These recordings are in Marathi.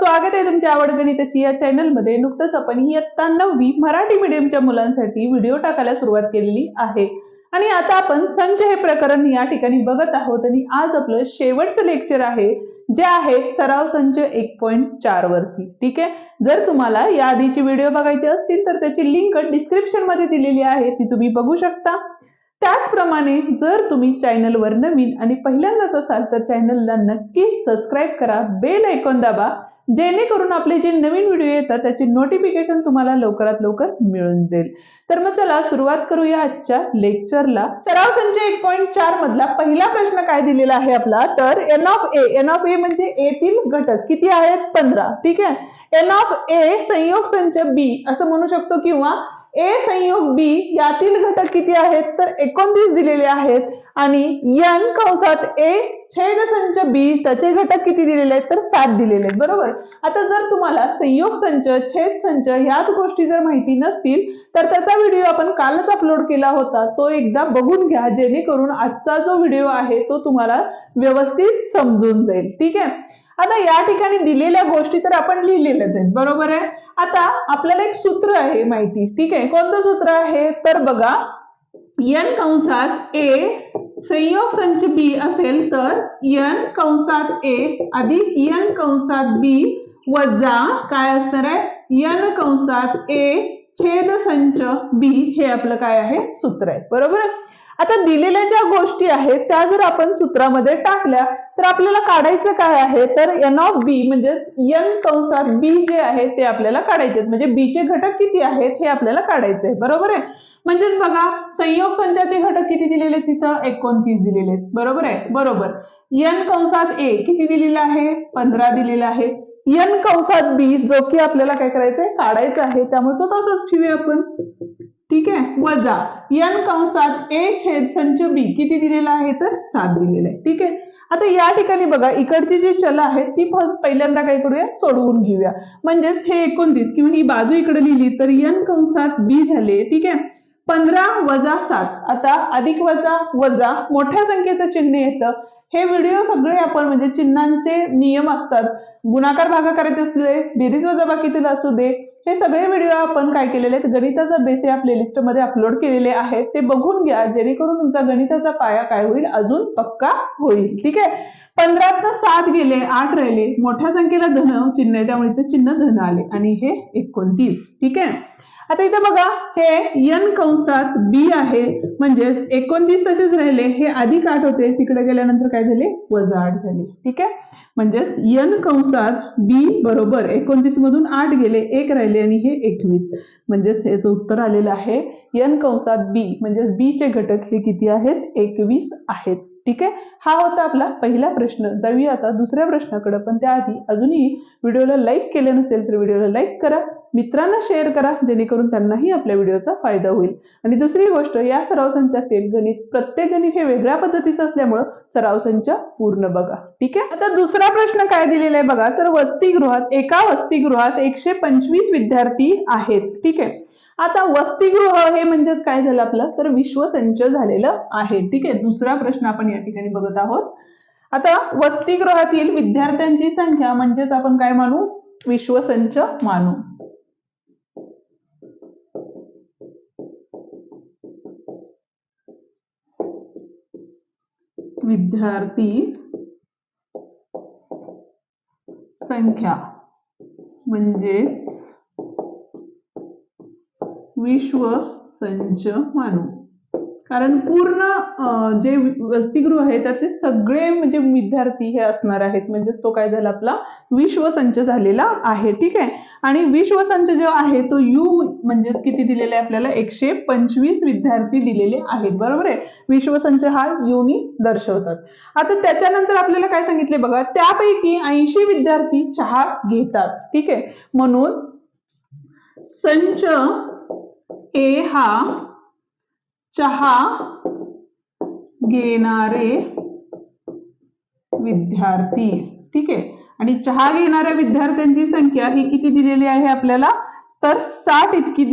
स्वागत आहे तुमच्या आवड गणिताची या चॅनलमध्ये नुकतंच आपण ही इयत्ता नववी मराठी मीडियमच्या मुलांसाठी व्हिडिओ टाकायला सुरुवात केलेली आहे. आणि आता आपण संच हे प्रकरण या ठिकाणी बघत आहोत आणि आज आपलं शेवटचं लेक्चर आहे जे आहे सराव संच एक पॉईंट चार वरती. ठीक आहे? जर तुम्हाला या आधीची व्हिडिओ बघायचे असतील तर त्याची लिंक डिस्क्रिप्शनमध्ये दिलेली आहे ती तुम्ही बघू शकता. त्याचप्रमाणे जर तुम्ही चॅनलवर नवीन आणि पहिल्यांदाच असाल तर चॅनलला नक्की सबस्क्राईब करा बेल ऐकून दाबा जेणेकरून आपले जे नवीन व्हिडिओ येतात त्याची नोटिफिकेशन तुम्हाला लवकरात लवकर मिळून जाईल. तर मग चला सुरुवात करूया आजच्या लेक्चरला सराव संच एक पॉईंट चार मधला पहिला प्रश्न काय दिलेला आहे आपला? तर N of A N of A म्हणजे एतील घटक. किती आहेत? पंधरा. ठीक आहे? एन ऑफ ए संयोग संच बी असं म्हणू शकतो किंवा ए संयोग बी यातील घटक किती आहेत? तर एकोणतीस दिलेले आहेत. आणि यन कंसात ए छेद संच बी त्याचे घटक किती दिलेले आहेत? तर सात दिलेले आहेत. बरोबर? आता जर तुम्हाला संयोग संच छेद संच ह्याच गोष्टी जर माहिती नसतील तर त्याचा व्हिडिओ आपण कालच अपलोड केला होता. तो एकदा बघून घ्या. जेणेकरून आजचा जो व्हिडिओ आहे तो तुम्हाला व्यवस्थित समजून जाईल. ठीक आहे? आता या ठिकाणी दिलेल्या गोष्टी तर आपण लिहिलेल्याच आहेत बरोबर आहे? आता आपल्याला एक सूत्र आहे माहिती ठीक आहे? कोणतं सूत्र आहे? तर बघा यन कंसात ए संयोग संच बी असेल तर यन कंसात ए अधिक यन कंसात बी वजा काय असणार आहे? यन कंसात ए छेद संच बी हे आपलं काय आहे? सूत्र आहे बरोबर आहे? आता दिलेल्या ज्या गोष्टी आहेत त्या जर आपण सूत्रामध्ये टाकल्या तर आपल्याला काढायचं काय आहे? तर एन ऑफ बी म्हणजे एन कंसात बी जे आहे ते आपल्याला काढायचे म्हणजे बीचे घटक किती आहेत हे आपल्याला काढायचे आहे बरोबर आहे? म्हणजेच बघा संयोग संचाचे घटक किती दिलेले तिथं? एकोणतीस दिलेले आहेत. बरोबर आहे? बरोबर. एन कंसात ए किती दिलेला आहे? पंधरा दिलेला आहे. एन कंसात बी जो की आपल्याला काय करायचंय? काढायचं आहे. त्यामुळे तो तसंच ठेवूया आपण. ठीक आहे? वजा यन कंसात ए छेद संच बी किती दिलेला आहे? तर सात दिलेला आहे. ठीक आहे? आता या ठिकाणी बघा इकडची जी चल आहेत ती फर्स्ट पहिल्यांदा काय करूया? सोडवून घेऊया. म्हणजेच हे एकोणतीस किंवा ही बाजू इकडे लिहिली तर यन कंसात बी झाले ठीक आहे? पंधरा वजा सात. आता अधिक वजा वजा मोठ्या संख्येचं चिन्ह येतं. हे व्हिडिओ सगळे आपण म्हणजे चिन्हांचे नियम असतात. गुणाकार भागाकारात असू दे बेरीज वजाबाकीतील असू दे हे सगळे व्हिडिओ आपण काय केलेले आहेत? गणिताचा बेस या प्लेलिस्टमध्ये अपलोड केलेले आहेत. ते बघून घ्या जेणेकरून तुमचा गणिताचा पाया काय होईल? अजून पक्का होईल. ठीक आहे? पंधरातनं सात गेले आठ राहिले. मोठ्या संख्येला धन चिन्ह आहे त्यामुळे इथे चिन्ह धन आले. आणि हे एकोणतीस. ठीक आहे? आता इथे बघा हे यन कंसात बी आहे. म्हणजेच एकोणतीस तसेच राहिले. हे अधिक आठ होते. तिकडे गेल्यानंतर काय झाले? वजा आठ झाले. ठीक आहे? म्हणजेच यन कंसात बी बरोबर एकोणतीस मधून आठ गेले एक राहिले आणि हे एकवीस. म्हणजेच याचं उत्तर आलेलं आहे यन कंसात बी म्हणजेच बी चे घटक हे किती आहेत? एकवीस आहेत. ठीक आहे? हा होता आपला पहिला प्रश्न. जाऊया आता दुसऱ्या प्रश्नाकडे पण त्याआधी अजूनही व्हिडिओला लाईक केलं नसेल तर व्हिडिओला लाईक करा. मित्रांना शेअर करा जेणेकरून त्यांनाही आपल्या व्हिडिओचा फायदा होईल. आणि दुसरी गोष्ट या सराव संचातील गणित प्रत्येक गणित हे वेगळ्या पद्धतीचं असल्यामुळं सराव संच पूर्ण बघा. ठीक आहे? आता दुसरा प्रश्न काय दिलेला आहे बघा. तर वसतिगृहात एका वसतिगृहात एकशे पंचवीस विद्यार्थी आहेत. ठीक आहे? आता वसतिगृह हे म्हणजेच काय झालं आपलं? तर विश्वसंच झालेलं आहे. ठीक आहे? दुसरा प्रश्न आपण या ठिकाणी बघत आहोत. आता वसतिगृहातील विद्यार्थ्यांची संख्या म्हणजेच आपण काय मानू? विश्वसंच मानू. विद्यार्थी संख्या म्हणजेच विश्व संच मानू. कारण पूर्ण जे वसतिगृह आहे त्याचे सगळे म्हणजे विद्यार्थी हे असणार आहेत. म्हणजेच तो काय झाला आपला विश्वसंच झालेला आहे. ठीक आहे? आणि विश्वसंच जो आहे तो यू म्हणजेच किती दिलेले आहे आपल्याला? एकशे पंचवीस विद्यार्थी दिलेले आहेत. बरोबर आहे? विश्वसंच हा युनी दर्शवतात. आता त्याच्यानंतर आपल्याला काय सांगितले बघा? त्यापैकी ऐंशी विद्यार्थी चहा घेतात. ठीक आहे? म्हणून संच ए हा चहा घेणारे विद्यार्थी. ठीक आहे? आणि चहा घेणाऱ्या विद्यार्थ्यांची संख्या ही किती दिलेली आहे आपल्याला? तर साठ इतकी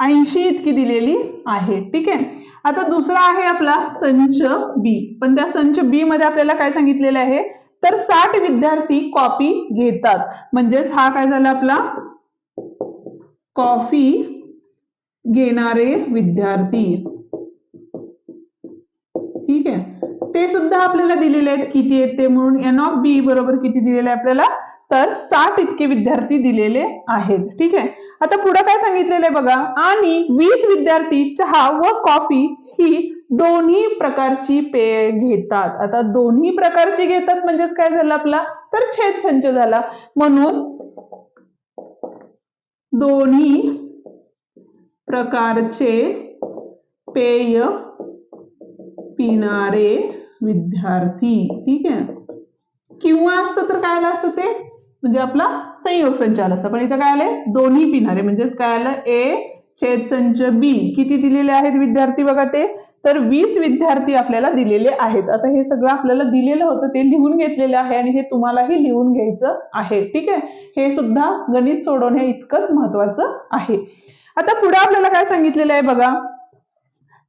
ऐंशी इतकी दिलेली आहे. ठीक आहे? आता दुसरा आहे आपला संच बी पण त्या संच बी मध्ये आपल्याला काय सांगितलेलं आहे? तर साठ विद्यार्थी कॉपी घेतात. म्हणजेच हा काय झाला आपला? कॉफी घेणारे विद्यार्थी. ते सुद्धा आपल्याला दिलेले आहेत. किती आहेत ते म्हणून एन ऑफ बी बरोबर किती दिलेले आहे आपल्याला? तर साठ इतके विद्यार्थी दिलेले आहेत. ठीक आहे? आता पुढे काय सांगितलेलं आहे बघा. आणि वीस विद्यार्थी चहा व कॉफी ही दोन्ही प्रकारची पेय घेतात. आता दोन्ही प्रकारची घेतात म्हणजेच काय झालं आपला? तर छेद संच झाला. म्हणून दोन्ही प्रकारचे पेय पिणारे विद्यार्थी. ठीक आहे? किंवा असतं तर काय आलं असतं ते? म्हणजे आपला संयोग संचाल असतं पण इथं काय आलंय? दोन्ही पिणारे. म्हणजेच काय आलं? ए छेद संच बी. किती दिलेले आहेत विद्यार्थी बघा ते? तर वीस विद्यार्थी आपल्याला दिलेले आहेत. आता हे सगळं आपल्याला दिलेलं होतं ते लिहून घेतलेलं आहे आणि हे तुम्हालाही लिहून घ्यायचं आहे. ठीक आहे? हे सुद्धा गणित सोडवणे इतकंच महत्वाचं आहे. आता पुढे आपल्याला काय सांगितलेलं आहे बघा?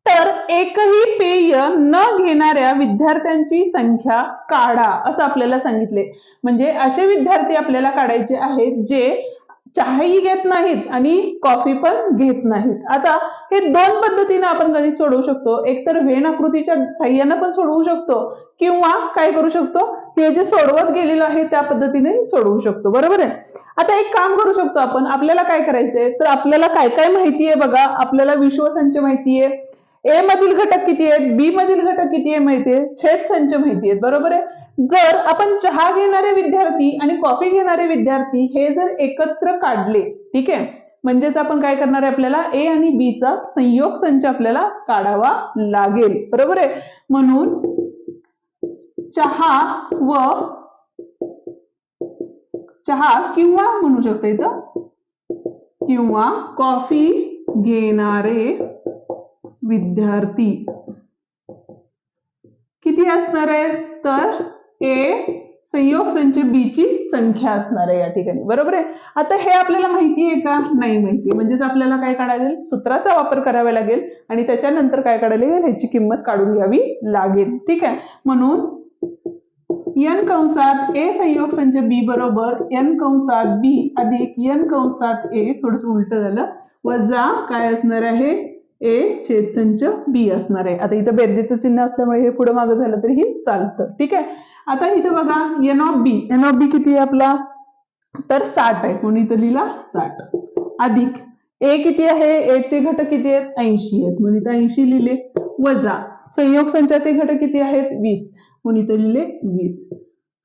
तर एकही पेय न घेणाऱ्या विद्यार्थ्यांची संख्या काढा असं आपल्याला सांगितले. म्हणजे असे विद्यार्थी आपल्याला काढायचे आहेत जे चहाही घेत नाहीत आणि कॉफी पण घेत नाहीत. आता हे दोन पद्धतीने आपण गणित सोडवू शकतो. एक तर वेण आकृतीच्या साह्यानं पण सोडवू शकतो किंवा काय करू शकतो? हे जे सोडवत गेलेलं आहे त्या पद्धतीने सोडवू शकतो. बरोबर आहे? आता एक काम करू शकतो आपण. आपल्याला काय करायचंय? तर आपल्याला काय काय माहिती आहे बघा? आपल्याला विश्वसंच माहिती आहे ए मधील घटक किती आहेत? बी मधील घटक किती आहे माहितीये छेद संच माहिती आहेत बरोबर आहे? जर आपण चहा घेणारे विद्यार्थी आणि कॉफी घेणारे विद्यार्थी हे जर एकत्र काढले ठीक आहे? म्हणजेच आपण काय करणार आहे आपल्याला? ए आणि बी चा संयोग संच आपल्याला काढावा लागेल बरोबर आहे? म्हणून चहा व चहा किंवा म्हणू शकतो इथं किंवा कॉफी घेणारे विद्यार्थी. किती असणार आहे? तर ए संयोग संच बी ची संख्या असणार आहे या ठिकाणी. बरोबर आहे? आता हे आपल्याला माहिती आहे का? नाही माहिती. म्हणजेच आपल्याला काय काढायला लागेल? सूत्राचा वापर करावा लागेल आणि त्याच्यानंतर काय काढायला लागेल? ह्याची किंमत काढून घ्यावी लागेल. ठीक आहे? म्हणून एन कंसात ए संयोग संच बी बरोबर एन कंसात बी अधिक एन कंसात ए थोडस उलट झालं. वजा काय असणार आहे? ए छेद संच बी असणार आहे. आता इथं बेरजेचं चिन्ह असल्यामुळे हे पुढे मागं झालं तरी चालतं. ठीक आहे? आता इथं बघा N of B N of B किती आहे आपला? तर साठ आहे. कोणी इथं लिहिला? साठ. अधिक. ए किती आहे? ए चे घटक किती आहेत? ऐंशी आहेत. म्हणून इथं ऐंशी लिहिले? वजा. संयोग संचाचे घटक किती आहेत? वीस. म्हणून इथं लिहिले? वीस.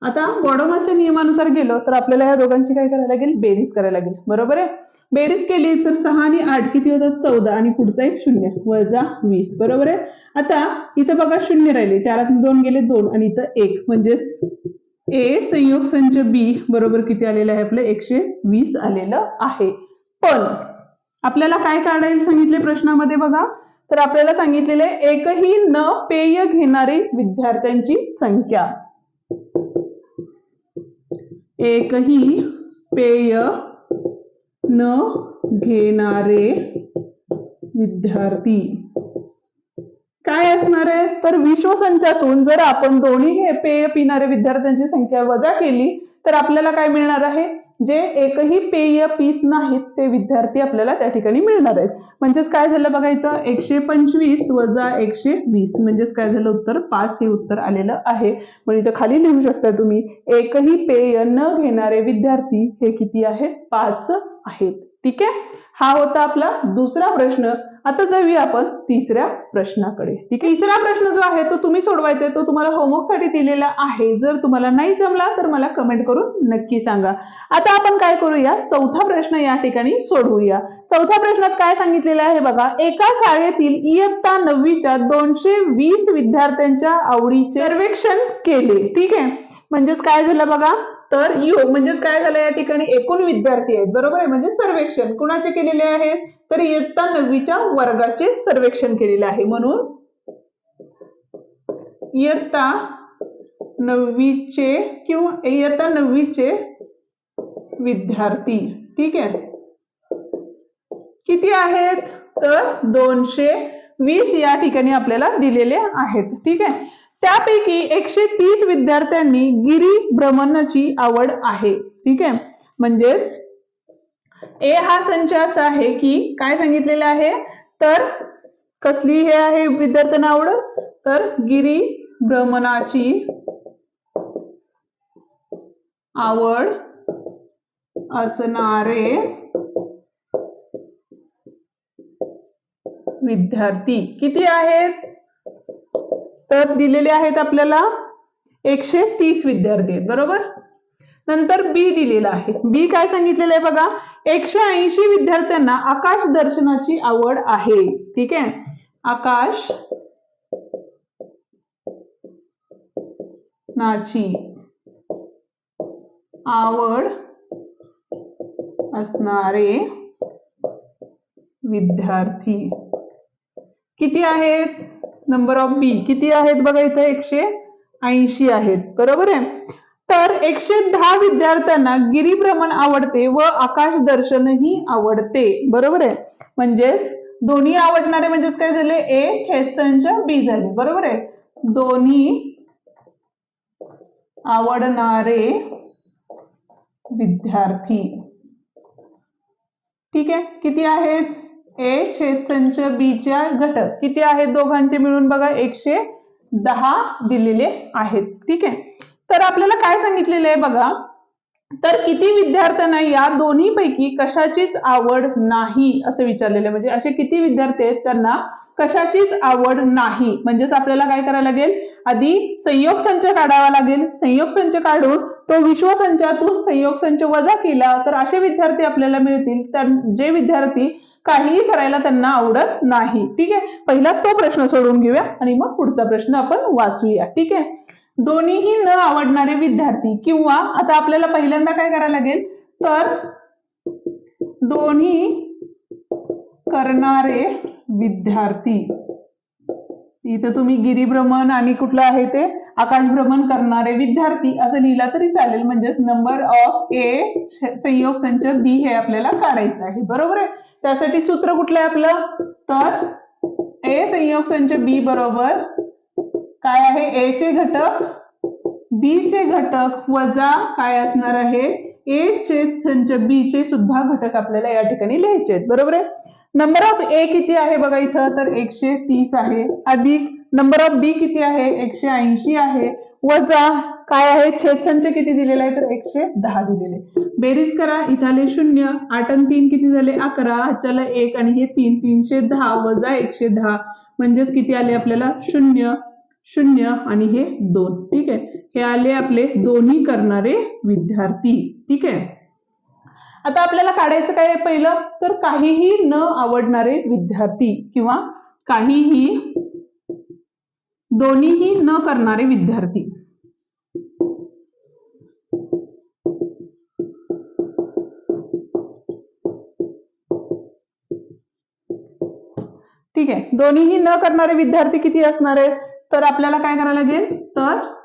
आता बॉडोमासच्या नियमानुसार गेलो तर आपल्याला या दोघांची काय करायला लागेल? बेरीज करायला लागेल. बरोबर आहे? बेरीज केली तर सहा आणि आठ किती होतात? चौदा आणि पुढचा एक शून्य. वजा वीस. बरोबर आहे? आता इथं बघा शून्य राहिले. चारात दोन गेले दोन आणि इथं एक. म्हणजेच ए संयोग संच बी बरोबर किती आलेलं आहे आपलं? एकशे वीस आलेलं आहे. पण आपल्याला काय काढायला सांगितले प्रश्नामध्ये बघा? तर आपल्याला सांगितलेले एकही न पेय घेणारे विद्यार्थ्यांची संख्या. एकही पेय न घेणारे विद्यार्थी. काय असणार आहे? तर विश्वसंचातून जर आपण दोन्ही हे पेय पिणारे विद्यार्थ्यांची संख्या वजा केली तर आपल्याला काय मिळणार आहे? जे एकही पेय पीत नाहीत ते विद्यार्थी आपल्याला त्या ठिकाणी मिळणार आहेत. म्हणजेच काय झालं बघायचं? एकशे पंचवीस वजा एकशे वीस. म्हणजेच काय झालं? उत्तर पाच हे उत्तर आलेलं आहे. पण इथं खाली लिहू शकता तुम्ही एकही पेय न घेणारे विद्यार्थी हे किती आहेत? पाच आहेत. ठीक आहे? हा होता आपला दुसरा प्रश्न. आता जाऊया आपण तिसऱ्या प्रश्नाकडे. ठीक आहे? तिसरा प्रश्न जो आहे तो तुम्ही सोडवायचा आहे. तो तुम्हाला होमवर्कसाठी दिलेला आहे. जर तुम्हाला नाही जमला तर मला कमेंट करून नक्की सांगा. आता आपण काय करूया? चौथा प्रश्न या ठिकाणी सोडवूया. चौथ्या प्रश्नात काय सांगितलेलं आहे बघा? एका शाळेतील इयत्ता नववीच्या दोनशे वीस विद्यार्थ्यांच्या आवडीचे सर्वेक्षण केले. ठीक आहे? म्हणजेच काय झालं बघा? तर यू म्हणजेच काय झालं या ठिकाणी? एकूण विद्यार्थी आहेत बरोबर आहे? म्हणजे सर्वेक्षण. कुणाचे केलेले आहेत? तर इयत्ता नववीच्या वर्गाचे सर्वेक्षण केलेले आहे. म्हणून इयत्ता नववीचे किंवा इयत्ता नववीचे विद्यार्थी. ठीक आहे? किती आहेत? तर दोनशे वीस या ठिकाणी आपल्याला दिलेले आहेत. ठीक आहे? त्यापैकी एकशे तीस विद्यार्थ्यांनी गिरी भ्रमणाची आवड आहे. ठीक आहे? म्हणजेच ए हा संच असा आहे की काय सांगितलेला आहे? तर कसली हे आहे विद्यार्थ्यांना आवड? तर गिरी भ्रमणाची आवड असणारे विद्यार्थी किती आहेत? तर दिलेले आहेत आपल्याला एकशे तीस विद्यार्थी आहेत बरोबर? नंतर बी दिलेला आहे. बी काय सांगितलेलं आहे बघा? एकशे ऐंशी विद्यार्थ्यांना आकाश दर्शनाची आवड आहे. ठीक आहे? आकाश नाची आवड असणारे विद्यार्थी किती आहेत? नंबर ऑफ बी किती आहेत बघा इथं? एकशे ऐंशी आहेत. बरोबर आहे? तर एकशे दहा विद्यार्थ्यांना गिरीभ्रमण आवडते व आकाश दर्शनही आवडते. बरोबर आहे? म्हणजे दोन्ही आवडणारे म्हणजेच काय झाले? ए छेदसंच बी झाले. बरोबर आहे? दोन्ही आवडणारे विद्यार्थी. ठीक आहे? किती आहेत? ए छेद संच बीच्या घटक. किती आहेत दोघांचे मिळून बघा? एकशे दहा दिलेले आहेत. ठीक आहे? तर आपल्याला काय सांगितलेलं आहे बघा? तर किती विद्यार्थ्यांना या दोन्ही पैकी कशाचीच आवड नाही असं विचारलेलं म्हणजे असे किती विद्यार्थी आहेत त्यांना कशाचीच आवड नाही. म्हणजेच आपल्याला काय करायला लागेल? आधी संयोग संच काढावा लागेल. संयोग संच काढून तो विश्वसंचातून संयोग संच वजा केला तर असे विद्यार्थी आपल्याला मिळतील. त्या- जे विद्यार्थी काहीही करायला त्यांना आवडत नाही. ठीक आहे? पहिला तो प्रश्न सोडून घेऊया आणि मग पुढचा प्रश्न आपण वाचूया. ठीक आहे? दोन्हीही न आवडणारे विद्यार्थी किंवा आता आपल्याला पहिल्यांदा काय करायला लागेल? तर दोन्ही करणारे विद्यार्थी. इथं तुम्ही गिरीभ्रमण आणि कुठलं आहे ते? आकाशभ्रमण करणारे विद्यार्थी. असं लिहिला तरी चालेल. म्हणजेच नंबर ऑफ ए संयोग संच बी हे आपल्याला काढायचं आहे. बरोबर आहे? त्यासाठी सूत्र कुठलं आहे आपलं? तर ए संयोग संच बी बरोबर काय आहे? ए चे घटक. बी चे घटक वजा काय असणार आहे? ए चे संच बी चे सुद्धा घटक आपल्याला या ठिकाणी लिहायचे आहेत. बरोबर आहे? नंबर ऑफ ए किती आहे बघा इथं? तर एकशे तीस आहे. अधिक नंबर ऑफ बी किती आहे? एकशे ऐंशी आहे. वजा काय आहे? छेदसंच किती दिलेला आहे? तर एकशे दहा दिलेले. बेरीज करा. इथं आले शून्य. आठ आणि तीन किती झाले? अकरा. ह्याच्याला एक आणि हे तीन. तीनशे दहा वजा एकशे दहा. म्हणजेच किती आले आपल्याला? शून्य. शून्य आणि हे दोन. ठीक आहे? हे आले आपले दोन्ही करणारे विद्यार्थी. ठीक आहे? आता आपल्याला काढायचं काय आहे पहिलं? तर काहीही न आवडणारे विद्यार्थी किंवा काहीही दोन्हीही न करणारे विद्यार्थी. ठीक आहे. दोन्हीही न करणारे विद्यार्थी किती असणार आहेत? तर आपल्याला काय करायला लागेल? तर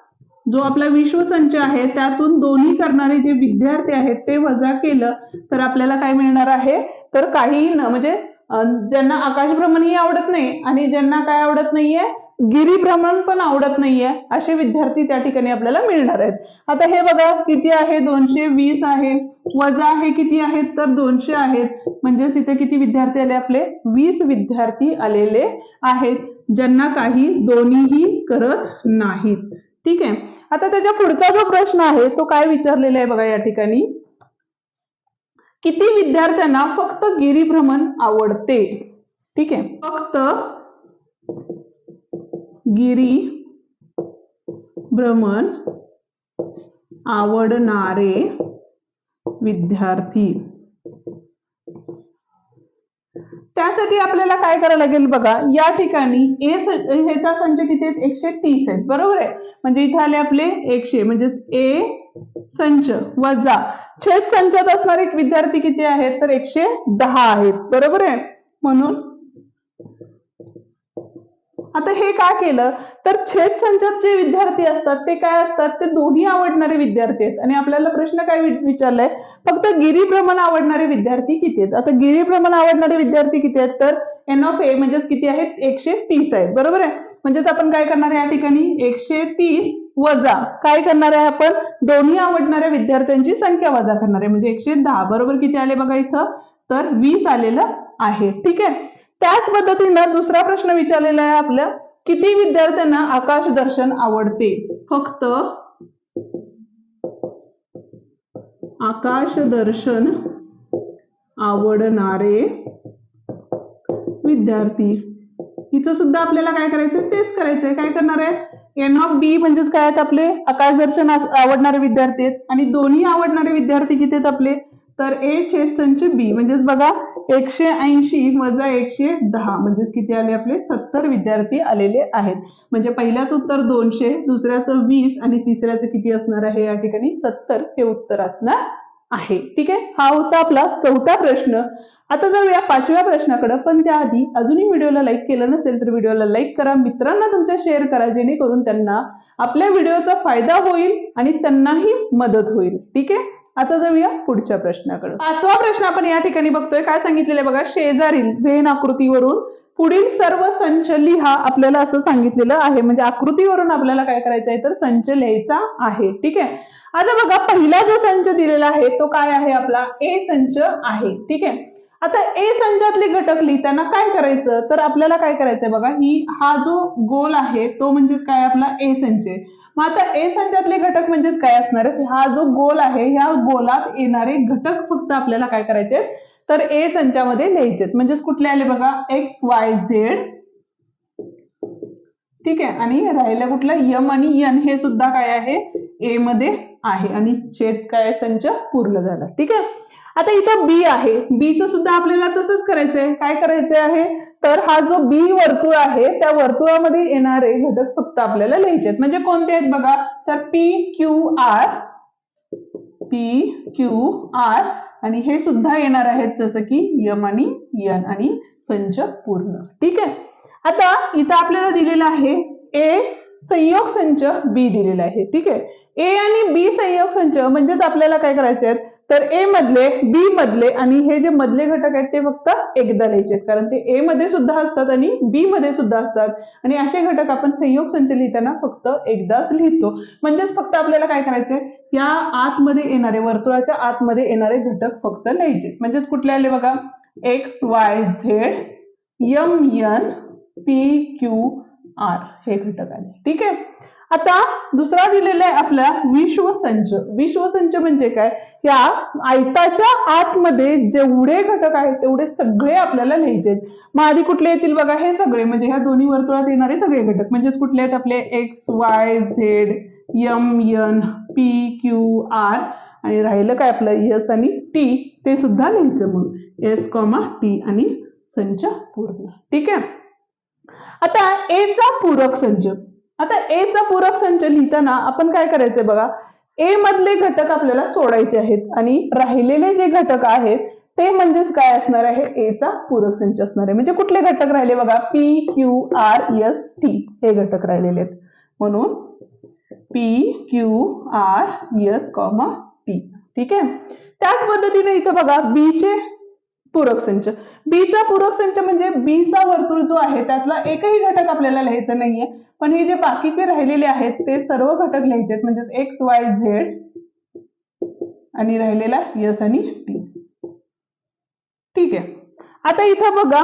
जो आपला विश्वसंच आहे त्यातून दोन्ही करणारे जे विद्यार्थी आहेत ते वजा केलं तर आपल्याला काय मिळणार आहे? तर काही म्हणजे ज्यांना आकाशभ्रमणही आवडत नाही आणि ज्यांना काय आवडत नाहीये? गिरीभ्रमण पण आवडत नाहीये असे विद्यार्थी त्या ठिकाणी आपल्याला मिळणार आहेत. आता हे बघा किती आहे? दोनशे वीस आहे. वजा आहे किती आहेत? तर दोनशे आहेत. म्हणजेच इथे किती विद्यार्थी आले आपले? वीस विद्यार्थी आलेले आहेत ज्यांना काही दोन्हीही करत नाहीत. ठीक आहे. आता त्याच्या पुढचा जो प्रश्न आहे तो काय विचारलेला आहे बघा या ठिकाणी? किती विद्यार्थ्यांना फक्त गिरीभ्रमण आवडते? ठीक आहे. फक्त गिरी भ्रमण आवडणारे विद्यार्थी. त्यासाठी आपल्याला काय करायला लागेल बघा या ठिकाणी ए ह्याचा संच किती आहेत? एकशे तीस आहेत. बरोबर आहे? म्हणजे इथे आले आपले एकशे म्हणजे ए संच वजा छेद संचात असणारे विद्यार्थी किती आहेत? तर एकशे दहा आहेत. बरोबर आहे? म्हणून आता हे का केलं? तर छेद संचात जे विद्यार्थी असतात ते काय असतात? ते दोन्ही आवडणारे विद्यार्थी आहेत. आणि आपल्याला प्रश्न काय विचारलाय? फक्त गिरीभ्रमण आवडणारे विद्यार्थी किती आहेत? आता गिरीभ्रमण आवडणारे विद्यार्थी किती आहेत? तर एन ऑफ ए म्हणजेच किती आहेत? एकशे तीस आहेत. बरोबर आहे? म्हणजेच आपण काय करणार आहे या ठिकाणी? एकशे तीस वजा. काय करणार आहे आपण? दोन्ही आवडणाऱ्या विद्यार्थ्यांची संख्या वजा करणार आहे. म्हणजे एकशे दहा. बरोबर किती आले बघा इथं? तर वीस आलेलं आहे. ठीक आहे? त्याच पद्धतीनं दुसरा प्रश्न विचारलेला आहे आपल्या. किती विद्यार्थ्यांना आकाश दर्शन आवडते? फक्त आकाश दर्शन आवडणारे विद्यार्थी. इथं सुद्धा आपल्याला काय करायचं तेच करायचंय. काय करणार आहे एन ऑफ बी म्हणजेच काय आहेत आपले? आकाश दर्शन आवडणारे विद्यार्थी आहेत. आणि दोन्ही आवडणारे विद्यार्थी किती आहेत आपले? तर ए छेद संच बी म्हणजेच बघा एकशे ऐंशी वजा एकशे दहा म्हणजेच किती आले आपले? सत्तर विद्यार्थी आलेले आहेत. म्हणजे पहिल्याचं उत्तर दोनशे दुसऱ्याचं वीस आणि तिसऱ्याचं किती असणार आहे? या ठिकाणी सत्तर हे उत्तर असणार आहे. ठीक आहे? हा होता आपला चौथा प्रश्न. आता जाऊया पाचव्या प्रश्नाकडे. पण त्याआधी अजूनही व्हिडिओला लाईक केलं नसेल तर व्हिडिओला लाईक करा. मित्रांना तुमच्या शेअर करा जेणेकरून त्यांना आपल्या व्हिडिओचा फायदा होईल आणि त्यांनाही मदत होईल. ठीक आहे? आता जाऊया पुढच्या प्रश्नाकडे. पाचवा प्रश्न आपण या ठिकाणी बघतोय. काय सांगितलेलं आहे बघा? शेजारील व्हेन आकृतीवरून पुढील सर्व संच लिहा आपल्याला असं सांगितलेलं आहे. म्हणजे आकृतीवरून आपल्याला काय करायचं आहे? तर संच लिहायचा आहे. ठीक आहे? आता बघा पहिला जो संच दिलेला आहे तो काय आहे आपला? ए संच आहे. ठीक आहे? आता ए संचातले घटक लिहिताना काय करायचं? तर आपल्याला काय करायचंय बघा ही हा जो गोल आहे तो म्हणजेच काय आपला? ए संच आहे. मग आता ए संचातले घटक म्हणजेच काय असणार आहेत? हा जो गोल आहे ह्या गोलात येणारे घटक फक्त आपल्याला काय करायचे तर ए संचामध्ये लिहायचे आहेत. म्हणजेच कुठले आले बघा? एक्स वाय झेड ठीक आहे? आणि राहिलं कुठलं यम आणि यन हे सुद्धा काय आहे? ए मध्ये आहे. आणि छेद काय संच पूर्ण झाला. ठीक आहे? आता इथं बी आहे. बीचं सुद्धा आपल्याला तसंच करायचंय. काय करायचंय आहे? तर हा जो बी वर्तुळ आहे त्या वर्तुळामध्ये येणारे घटक फक्त आपल्याला लिहायचे आहेत. म्हणजे कोणते आहेत बघा? तर P Q R P Q R आणि हे सुद्धा येणार आहेत जसं की यम आणि यन आणि संच पूर्ण. ठीक आहे? आता इथं आपल्याला दिलेलं आहे ए संयोग संच बी दिलेला आहे. ठीक आहे? ए आणि बी संयोग संच म्हणजेच आपल्याला काय करायचे आहेत तर ए मधले बी मधले आणि हे जे मधले घटक आहेत ते फक्त एकदा लिहायचे आहेत कारण ते ए मध्ये सुद्धा असतात आणि बी मध्ये सुद्धा असतात. आणि असे घटक आपण संयोग संच लिहिताना फक्त एकदाच लिहितो. म्हणजेच फक्त आपल्याला काय करायचंय? या आतमध्ये येणारे वर्तुळाच्या आतमध्ये येणारे घटक फक्त लिहायचे म्हणजेच कुठले आले बघा? X Y Z M N P Q R हे घटक आले. ठीक आहे? आता दुसरा दिलेला आहे आपला विश्वसंच. विश्वसंच म्हणजे काय? या आयताच्या आतमध्ये जेवढे घटक आहेत तेवढे सगळे आपल्याला लिहायचे मग आधी कुठले येतील बघा? हे सगळे म्हणजे ह्या दोन्ही वर्तुळात येणारे सगळे घटक. म्हणजेच कुठले आहेत आपले? X Y Z M N P Q R आणि राहिलं काय आपलं? यस आणि टी ते सुद्धा लिहायचं मग एस कॉमा टी आणि संच पूर्ण. ठीक आहे? आता ए चा पूरक संच. आता ए चा पूरक संच लिहिताना आपण काय करायचंय बघा. ए मधले घटक आपल्याला सोडायचे आहेत आणि राहिलेले जे घटक आहेत ते म्हणजेच काय असणार आहे? ए चा पूरक संच असणार आहे. म्हणजे कुठले घटक राहिले बघा? P Q R S T हे घटक राहिलेले आहेत. म्हणून P Q R S comma T ठीक आहे? त्याच पद्धतीने इथं बघा बी चे पूरक संच बीचा पूरक संच म्हणजे बीचा वर्तुळ जो आहे त्यातला एकही घटक आपल्याला लिहायचा नाहीये. पण हे जे बाकीचे राहिलेले आहेत ते सर्व घटक लिहायचे आहेत म्हणजेच एक्स वाय झेड आणि राहिलेला यस आणि टी ठीक आहे. आता इथं बघा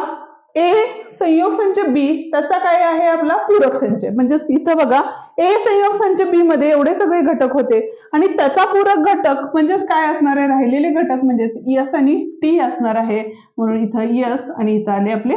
ए संयोग संच बी त्याचा काय आहे आपला पूरक संच म्हणजेच इथं बघा ए संयोग संच बी मध्ये एवढे सगळे घटक होते. आणि त्याचा पूरक घटक म्हणजेच काय असणार आहे? राहिलेले घटक म्हणजेच यस आणि टी असणार आहे. म्हणून इथं यस आणि इथं आले आपले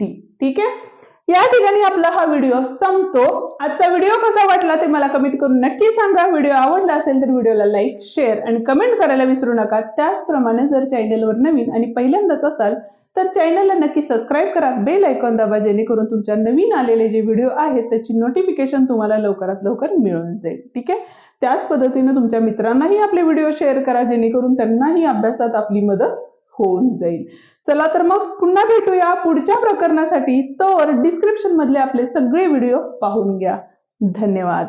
टी ठीक आहे? या ठिकाणी आपला हा व्हिडिओ संपतो. आजचा व्हिडिओ कसा वाटला ते मला कमेंट करून नक्की सांगा. व्हिडिओ आवडला असेल तर व्हिडिओला लाईक शेअर आणि कमेंट करायला विसरू नका. त्याचप्रमाणे जर चॅनलवर नवीन आणि पहिल्यांदाच असाल तर चॅनलला नक्की सबस्क्राईब करा. बेल ऐकॉन दाबा जेणेकरून तुमच्या नवीन आलेले जे व्हिडिओ आहेत त्याची नोटिफिकेशन तुम्हाला लवकरात लवकर मिळून जाईल. ठीक आहे? त्याच पद्धतीने तुमच्या मित्रांनाही आपले व्हिडिओ शेअर करा जेणेकरून त्यांनाही अभ्यासात आपली मदत होऊन जाईल. चला तर मग पुन्हा भेटूया पुढच्या प्रकरणासाठी. तर डिस्क्रिप्शन मधले आपले सगळे व्हिडिओ पाहून घ्या. धन्यवाद.